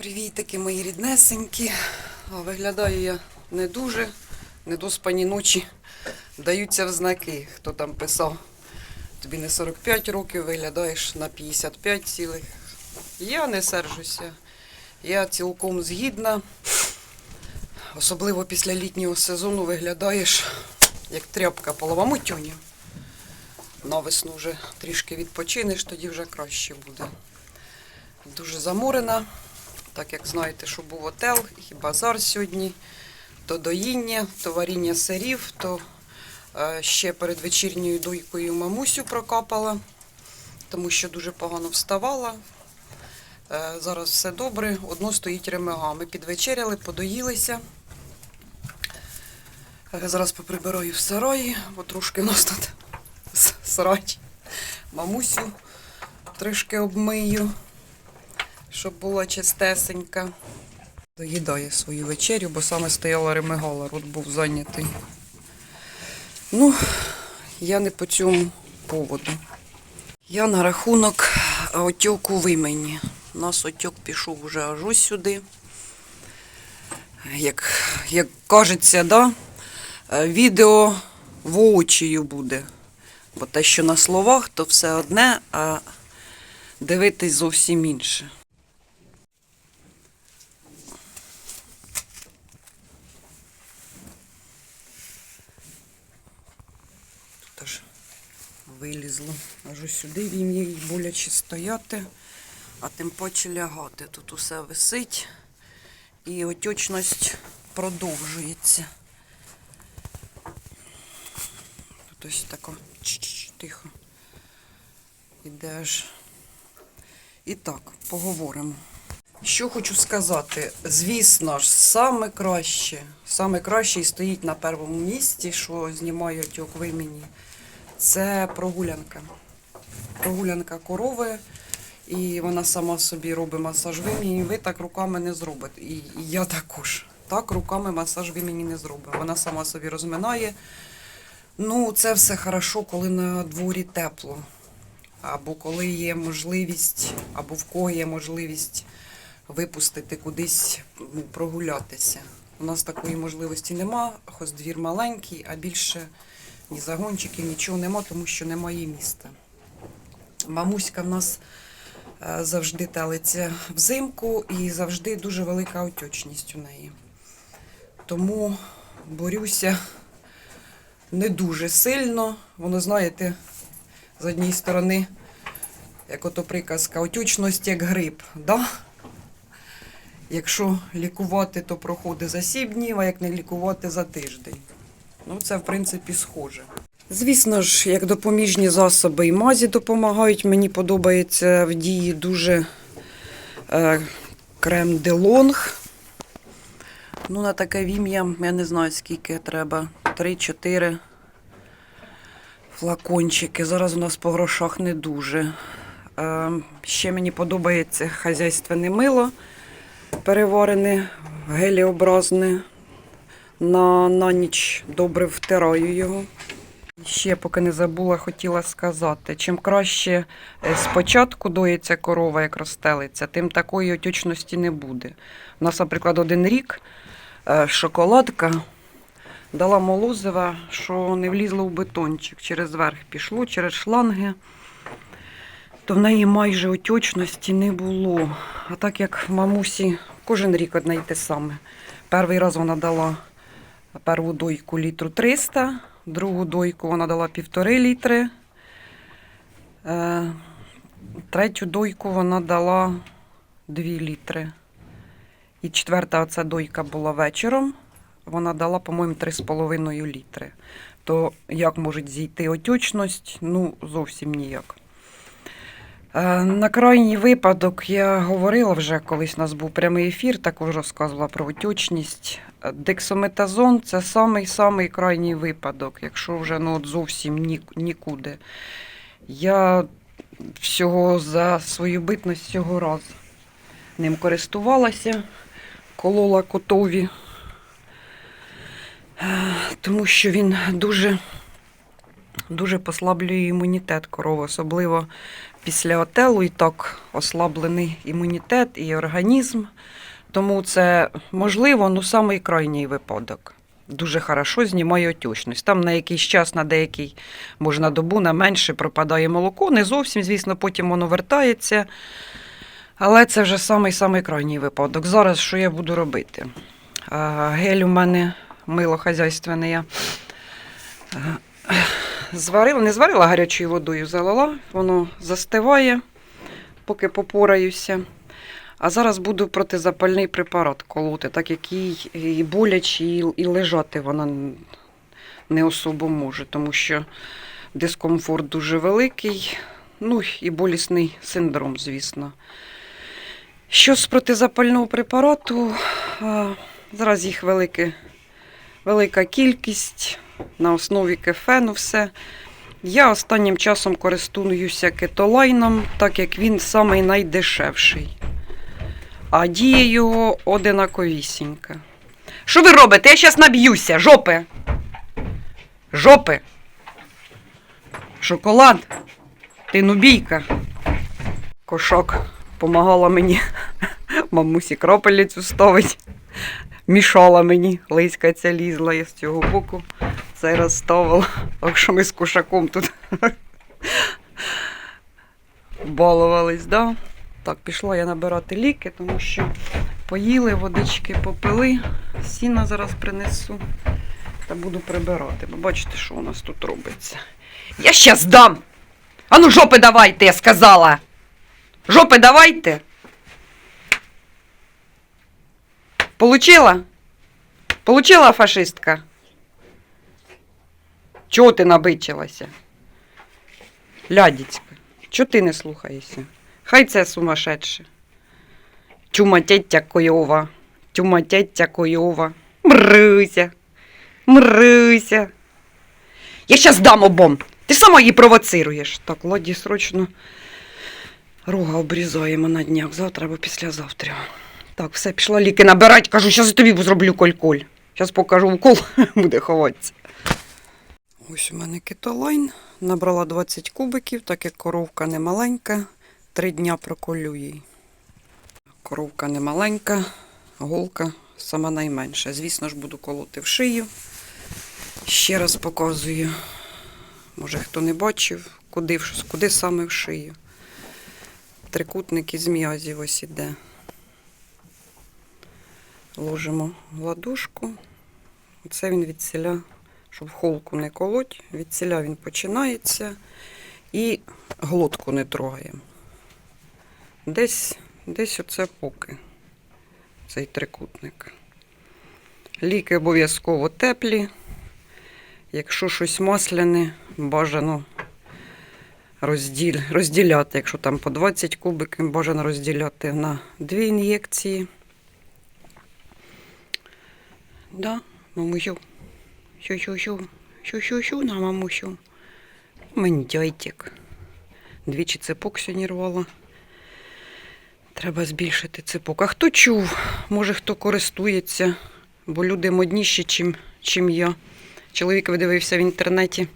Привітики, мої ріднесенькі. Виглядаю я не дуже, недоспані ночі даються в знаки, хто там писав. Тобі не 45 років, виглядаєш на 55 цілих. Я не сержуся. Я цілком згідна. Особливо після літнього сезону виглядаєш як тряпка полова тюню. На весну вже трішки відпочинеш, тоді вже краще буде. Дуже заморена. Так як знаєте, що був отел і базар сьогодні, то доїння, то варіння сирів, то е, ще перед вечірньою дойкою мамусю прокапала, тому що дуже погано вставала. Е, зараз все добре, одно стоїть ремега. Ми підвечеряли, подоїлися. Е, Зараз поприбираю в сараї, бо трошки у нас тут срач. Мамусю трішки обмию щоб була чистесенька. Доїдає свою вечерю, бо саме стояла ремигала, рот був зайнятий. Ну, я не по цьому поводу. Я на рахунок отьоку в імені. У нас отьок пішов вже аж ось сюди. Як, як кажеться, да? відео воочію буде. Бо те, що на словах, то все одне, а дивитись зовсім інше. Вилізло. Аж ось сюди він їй боляче стояти, а тим паче лягати. Тут усе висить і отечність продовжується. Тут ось тако Чш-чш, тихо. Іде аж. І так, поговоримо. Що хочу сказати, звісно ж, саме краще, саме краще і стоїть на першому місці, що знімаю отьок в імені, це прогулянка. Прогулянка корови, і вона сама собі робить масаж в імені. Ви так руками не зробите. І, я також. Так руками масаж в імені не зробить. Вона сама собі розминає. Ну, це все хорошо, коли на дворі тепло. Або коли є можливість, або в кого є можливість випустити кудись прогулятися. У нас такої можливості нема, хоч двір маленький, а більше ні загончиків, нічого нема, тому що немає міста. Мамуська в нас е, завжди телиться взимку і завжди дуже велика отечність у неї. Тому борюся не дуже сильно. Воно, знаєте, з однієї сторони, як ото приказка, отючність як грип. Да? Якщо лікувати, то проходить за 7 днів, а як не лікувати за тиждень. Ну, це, в принципі, схоже. Звісно ж, як допоміжні засоби і мазі допомагають. Мені подобається в дії дуже е, крем Делонг. Ну, на таке вім'я, я не знаю, скільки треба. 3-4 флакончики. Зараз у нас по грошах не дуже. Е, ще мені подобається хазяйственне мило переварене, геліобразне. На, на ніч добре втираю його. Ще, поки не забула, хотіла сказати, чим краще е, спочатку доїться корова, як розстелиться, тим такої отючності не буде. У нас, наприклад, один рік е, шоколадка дала молозива, що не влізло в бетончик. Через верх пішло, через шланги, то в неї майже отючності не було. А так як в мамусі кожен рік одне й те саме. Перший раз вона дала перву дойку літру 300, другу дойку вона дала півтори літри. Е, Третю дойку вона дала 2 літри. І четверта оця дойка була вечором. Вона дала, по-моєму, 3,5 літри. То як може зійти отючність? Ну, зовсім ніяк. Е, На крайній випадок я говорила вже, колись у нас був прямий ефір, також розказувала про отючність. Дексометазон це самий-самий крайній випадок, якщо вже ну, от зовсім ні, нікуди. Я всього за свою битність цього разу ним користувалася, колола котові, Е, тому що він дуже дуже послаблює імунітет корови, особливо після отелу і так ослаблений імунітет і організм. Тому це можливо, ну самий крайній випадок. Дуже хорошо знімає отечність. Там на якийсь час, на деякий, може на добу, на менше пропадає молоко. Не зовсім, звісно, потім воно вертається. Але це вже самий-самий крайній випадок. Зараз що я буду робити? Гель у мене мило хазяйственне. Зварила, не зварила гарячою водою, залила, воно застиває, поки попораюся. А зараз буду протизапальний препарат колоти, так як їй і боляче, і, і лежати вона не особо може, тому що дискомфорт дуже великий, ну і болісний синдром, звісно. Що з протизапального препарату? Зараз їх велике, велика кількість на основі кефену все. Я останнім часом користуюся кетолайном, так як він самий найдешевший. А діє його одинаковісінька. Що ви робите? Я зараз наб'юся, жопи. Жопи. Шоколад. Ти нубійка. Кошок помагала мені мамусі кропельницю ставить. Мішала мені, лиська ця лізла, я з цього боку цей раз ставила. Так що ми з кошаком тут балувались, да? Так, пішла я набирати ліки, тому що поїли, водички попили, сіна зараз принесу та буду прибирати. Бо бачите, що у нас тут робиться. Я щас дам! Ану, жопи давайте, я сказала! Жопи давайте! Получила? Получила фашистка? Чого ти набичилася? Лядіцька, чого ти не слухаєшся? Хай це сумасшедше. Чума тетя Койова, чума тетя Койова. Мруся, мруся. Я щас дам обом. Ти сама її провоцируєш. Так, Ладі срочно рога обрізаємо на днях, завтра або післязавтра. Так, все, пішла ліки набирати, кажу, зараз тобі зроблю коль-коль. Зараз покажу укол, буде ховатися. Ось у мене кетолайн. Набрала 20 кубиків, так як коровка не маленька. Три дня проколю їй. Коровка не маленька, голка сама найменша. Звісно ж, буду колоти в шию. Ще раз показую. Може, хто не бачив, куди, куди саме в шию. Трикутник із м'язів ось іде. Ложимо в ладошку. Оце він відсіля, щоб холку не колоть. Відсіля він починається і глотку не трогаємо. Десь, десь оце поки цей трикутник. Ліки обов'язково теплі. Якщо щось масляне, бажано розділ, розділяти. Якщо там по 20 кубиків, бажано розділяти на дві ін'єкції. Да, мамусю. Щу-щу-щу. Щу-щу-щу на мамусю. Мендяйтик. Двічі цепок сьогодні рвала. Треба збільшити цепок. А хто чув? Може, хто користується, бо люди модніші, чим, чим я. Чоловік видивився в інтернеті.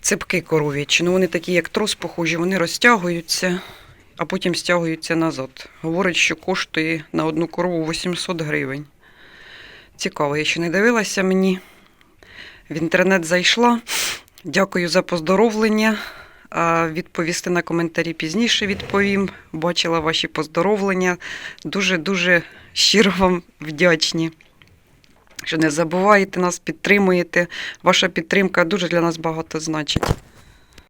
Цепки коров'ячі. Ну, вони такі, як трос, похожі, вони розтягуються, а потім стягуються назад. Говорить, що коштує на одну корову 800 гривень. Цікаво, я ще не дивилася мені. В інтернет зайшла. Дякую за поздоровлення. Відповісти на коментарі пізніше відповім. Бачила ваші поздоровлення. Дуже-дуже щиро вам вдячні. Що не забуваєте нас, підтримуєте. Ваша підтримка дуже для нас багато значить.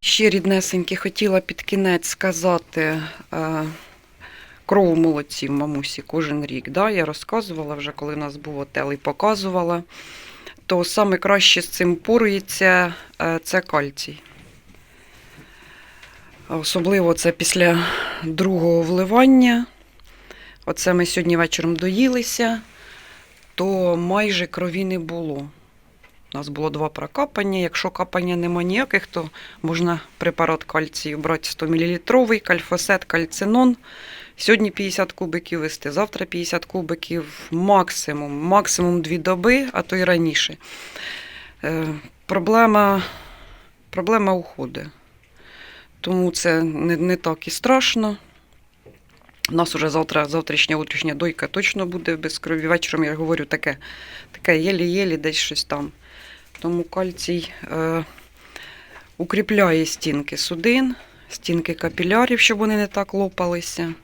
Ще ріднесеньки хотіла під кінець сказати. Кров молодці в мамусі кожен рік. Да? Я розказувала вже, коли нас був отел і показувала. То саме краще з цим порується е, це кальцій. Особливо це після другого вливання. Оце ми сьогодні вечором доїлися, то майже крові не було. У нас було два прокапання. Якщо капання нема ніяких, то можна препарат кальцію брати 100 мл, кальфосет, кальцинон. Сьогодні 50 кубиків вести, завтра 50 кубиків максимум, максимум 2 доби, а то й раніше. Е, проблема проблема уходить. Тому це не, не так і страшно. У нас уже завтра, завтрашня утрішня дойка точно буде без крові. Вечором я говорю таке, таке єлі-єлі, десь щось там. Тому кальцій е, укріпляє стінки судин, стінки капілярів, щоб вони не так лопалися.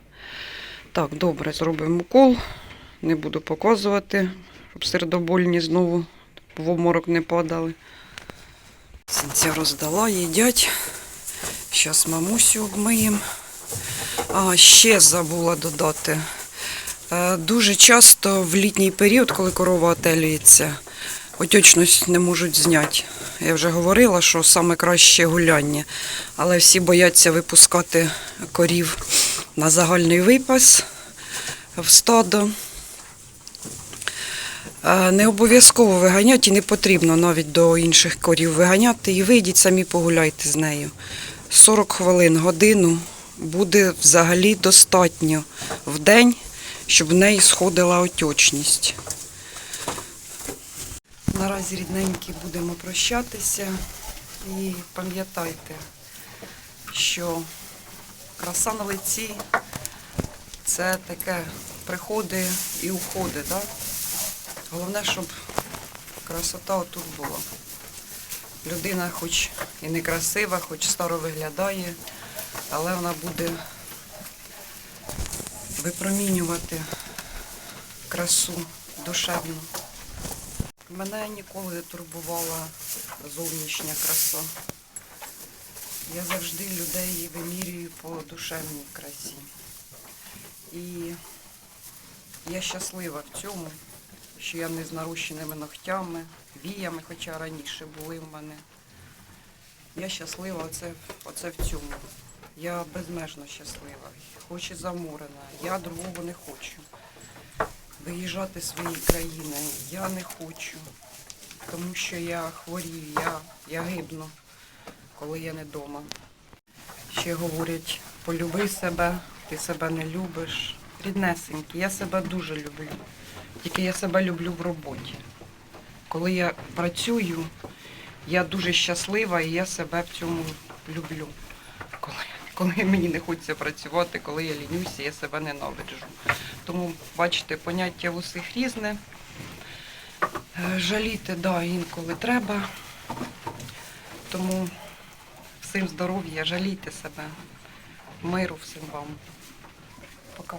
Так, добре, зробимо укол. Не буду показувати, щоб сердобольні знову в обморок не падали. Синця роздала, їдять. Зараз мамусю обмиємо. А, ще забула додати. Е, Дуже часто в літній період, коли корова отелюється, отечність не можуть зняти. Я вже говорила, що саме краще гуляння, але всі бояться випускати корів на загальний випас в стадо. Е, Не обов'язково виганяти і не потрібно навіть до інших корів виганяти. І вийдіть самі погуляйте з нею. 40 хвилин, годину буде взагалі достатньо в день, щоб в неї сходила отечність. Наразі рідненькі будемо прощатися і пам'ятайте, що краса на лиці це таке приходи і уходи. Да? Головне, щоб красота отут була. Людина хоч і не красива, хоч старо виглядає, але вона буде випромінювати красу душевну. Мене ніколи не турбувала зовнішня краса. Я завжди людей вимірюю по душевній красі. І я щаслива в цьому, що я не з нарощеними ногтями, віями, хоча раніше були в мене. Я щаслива оце, оце в цьому. Я безмежно щаслива, хоч і заморена. Я другого не хочу. Виїжджати з своєї країни я не хочу, тому що я хворію, я, я гибну, коли я не вдома. Ще говорять, полюби себе, ти себе не любиш. Ріднесенький, я себе дуже люблю. Тільки я себе люблю в роботі. Коли я працюю, я дуже щаслива і я себе в цьому люблю. Коли, коли мені не хочеться працювати, коли я лінюся, я себе ненавиджу. Тому, бачите, поняття усіх різне. Е, Жаліти, да, інколи треба. Тому всім здоров'я, жалійте себе, миру всім вам. Пока.